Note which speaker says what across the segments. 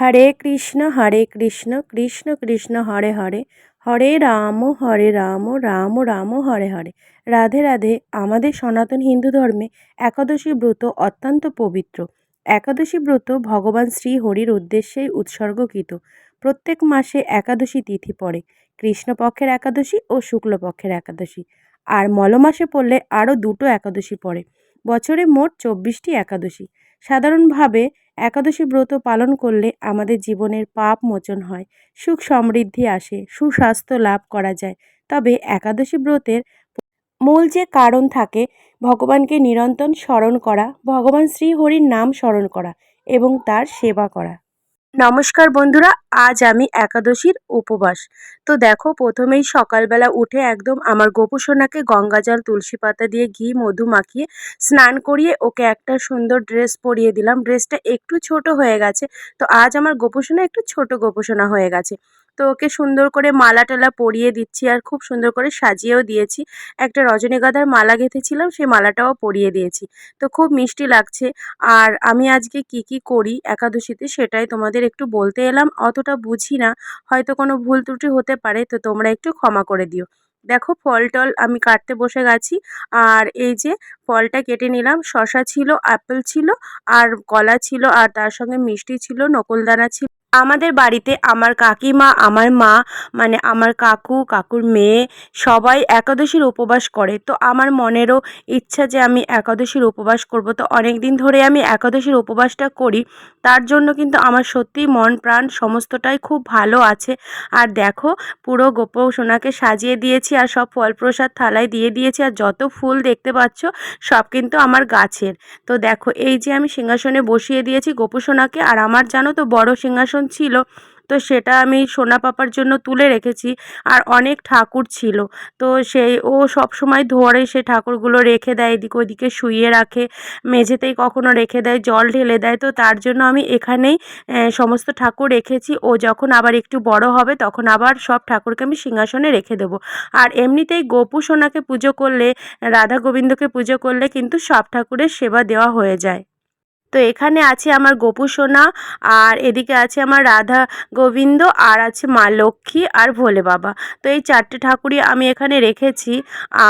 Speaker 1: হরে কৃষ্ণ হরে কৃষ্ণ কৃষ্ণ কৃষ্ণ হরে হরে হরে রাম হরে রাম রাম রাম হরে হরে রাধে রাধে আমাদের সনাতন হিন্দু ধর্মে একাদশী ব্রত অত্যন্ত পবিত্র একাদশী ব্রত ভগবান শ্রী হরির উদ্দেশ্যেই উৎসর্গকৃত প্রত্যেক মাসে একাদশী তিথি পড়ে কৃষ্ণপক্ষের একাদশী ও শুক্লপক্ষের একাদশী আর মলমাসে পড়লে আরও দুটো একাদশী পড়ে বছরে মোট চব্বিশটি একাদশী সাধারণভাবে একাদশী ব্রত পালন করলে আমাদের জীবনের পাপ মোচন হয় সুখ সমৃদ্ধি আসে সুস্বাস্থ্য লাভ করা যায় তবে একাদশী ব্রতের মূল যে কারণ থাকে ভগবানকে নিরন্তর স্মরণ করা ভগবান শ্রীহরির নাম স্মরণ করা এবং তার সেবা করা নমস্কার বন্ধুরা আজ আমি একাদশীর উপবাস তো দেখো প্রথমেই সকালবেলা উঠে একদম আমার গোপসোনাকে সোনাকে গঙ্গাজল তুলসী পাতা দিয়ে ঘি মধু মাখিয়ে স্নান করিয়ে ওকে একটা সুন্দর ড্রেস পরিয়ে দিলাম ড্রেসটা একটু ছোট হয়ে গেছে তো আজ আমার গোপসোনা একটু ছোট গোপসোনা হয়ে গেছে তো ওকে সুন্দর করে মালা টালা পরিয়ে দিচ্ছি আর খুব সুন্দর করে সাজিয়েও দিয়েছি একটা রজনীগাঁধার মালা গেঁথেছিলাম সেই মালাটাও পরিয়ে দিয়েছি তো খুব মিষ্টি লাগছে আর আমি আজকে কি কি করি একাদশীতে সেটাই তোমাদের একটু বলতে এলাম অতটা বুঝি না হয়তো কোনো ভুল ত্রুটি হতে পারে তো তোমরা একটু ক্ষমা করে দিও দেখো ফল টল আমি কাটতে বসে গেছি আর এই যে ফলটা কেটে নিলাম শশা ছিল অ্যাপেল ছিল আর কলা ছিল আর তার সঙ্গে মিষ্টি ছিল নকলদানা ছিল আমাদের বাড়িতে আমার কাকিমা আমার মা মানে আমার কাকু কাকুর মেয়ে সবাই একাদশীর উপবাস করে তো আমার মনেরও ইচ্ছা যে আমি একাদশীর উপবাস করব তো অনেক দিন ধরে আমি একাদশীর উপবাসটা করি তার জন্য কিন্তু আমার সত্যি মন প্রাণ সমস্তটাই খুব ভালো আছে আর দেখো পুরো গোপ সোনাকে সাজিয়ে দিয়েছি আর সব ফল প্রসাদ থালায় দিয়ে দিয়েছি আর যত ফুল দেখতে পাচ্ছ সব কিন্তু আমার গাছের তো দেখো এই যে আমি সিংহাসনে বসিয়ে দিয়েছি গোপ সোনাকে আর আমার জানো তো বড় সিংহাসন বাসন ছিল তো সেটা আমি সোনা পাপার জন্য তুলে রেখেছি আর অনেক ঠাকুর ছিল তো সেই ও সব সময় ধরে সে ঠাকুরগুলো রেখে দেয় এদিক ওদিকে শুইয়ে রাখে মেঝেতেই কখনো রেখে দেয় জল ঢেলে দেয় তো তার জন্য আমি এখানেই সমস্ত ঠাকুর রেখেছি ও যখন আবার একটু বড় হবে তখন আবার সব ঠাকুরকে আমি সিংহাসনে রেখে দেব আর এমনিতেই গোপু সোনাকে পুজো করলে রাধা গোবিন্দকে পুজো করলে কিন্তু সব ঠাকুরের সেবা দেওয়া হয়ে যায় তো এখানে আছে আমার গোপু সোনা আর এদিকে আছে আমার রাধা গোবিন্দ আর আছে মা লক্ষ্মী আর ভোলে বাবা তো এই চারটে ঠাকুরই আমি এখানে রেখেছি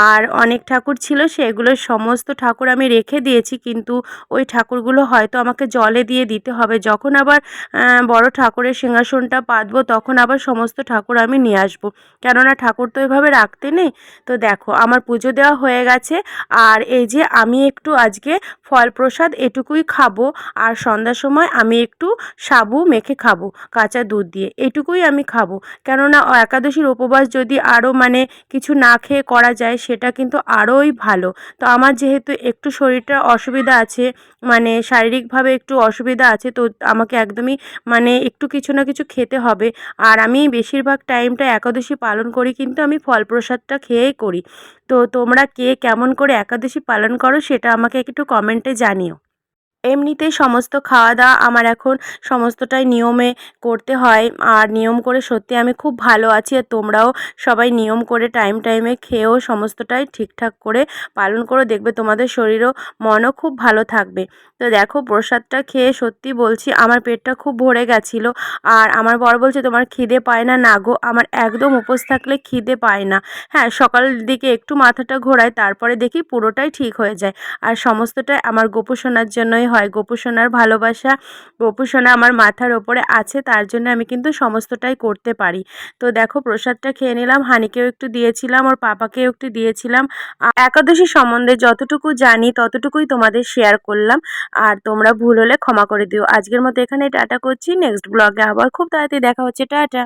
Speaker 1: আর অনেক ঠাকুর ছিল সেগুলো সমস্ত ঠাকুর আমি রেখে দিয়েছি কিন্তু ওই ঠাকুরগুলো হয়তো আমাকে জলে দিয়ে দিতে হবে যখন আবার বড় ঠাকুরের সিংহাসনটা পাতবো তখন আবার সমস্ত ঠাকুর আমি নিয়ে আসবো কেননা ঠাকুর তো এভাবে রাখতে নেই তো দেখো আমার পুজো দেওয়া হয়ে গেছে আর এই যে আমি একটু আজকে ফল প্রসাদ এটুকুই খাবো খাবো আর সন্ধ্যার সময় আমি একটু সাবু মেখে খাবো কাঁচা দুধ দিয়ে এটুকুই আমি খাবো কেননা একাদশীর উপবাস যদি আরও মানে কিছু না খেয়ে করা যায় সেটা কিন্তু আরোই ভালো তো আমার যেহেতু একটু শরীরটা অসুবিধা আছে মানে শারীরিকভাবে একটু অসুবিধা আছে তো আমাকে একদমই মানে একটু কিছু না কিছু খেতে হবে আর আমি বেশিরভাগ টাইমটা একাদশী পালন করি কিন্তু আমি ফল প্রসাদটা খেয়েই করি তো তোমরা কে কেমন করে একাদশী পালন করো সেটা আমাকে একটু কমেন্টে জানিও এমনিতেই সমস্ত খাওয়া দাওয়া আমার এখন সমস্তটাই নিয়মে করতে হয় আর নিয়ম করে সত্যি আমি খুব ভালো আছি আর তোমরাও সবাই নিয়ম করে টাইম টাইমে খেয়েও সমস্তটাই ঠিকঠাক করে পালন করে দেখবে তোমাদের শরীরও মনও খুব ভালো থাকবে তো দেখো প্রসাদটা খেয়ে সত্যি বলছি আমার পেটটা খুব ভরে গেছিল আর আমার বর বলছে তোমার খিদে পায় না না গো আমার একদম উপোস থাকলে খিদে পায় না হ্যাঁ সকালের দিকে একটু মাথাটা ঘোরায় তারপরে দেখি পুরোটাই ঠিক হয়ে যায় আর সমস্তটাই আমার গোপোষণার জন্যই হয় হয় গোপুসোনার ভালোবাসা গোপুসোনা আমার মাথার ওপরে আছে তার জন্য আমি কিন্তু সমস্তটাই করতে পারি তো দেখো প্রসাদটা খেয়ে নিলাম হানিকেও একটু দিয়েছিলাম ওর পাপাকেও একটু দিয়েছিলাম একাদশী সম্বন্ধে যতটুকু জানি ততটুকুই তোমাদের শেয়ার করলাম আর তোমরা ভুল হলে ক্ষমা করে দিও আজকের মতো এখানে টাটা করছি নেক্সট ব্লগে আবার খুব তাড়াতাড়ি দেখা হচ্ছে টাটা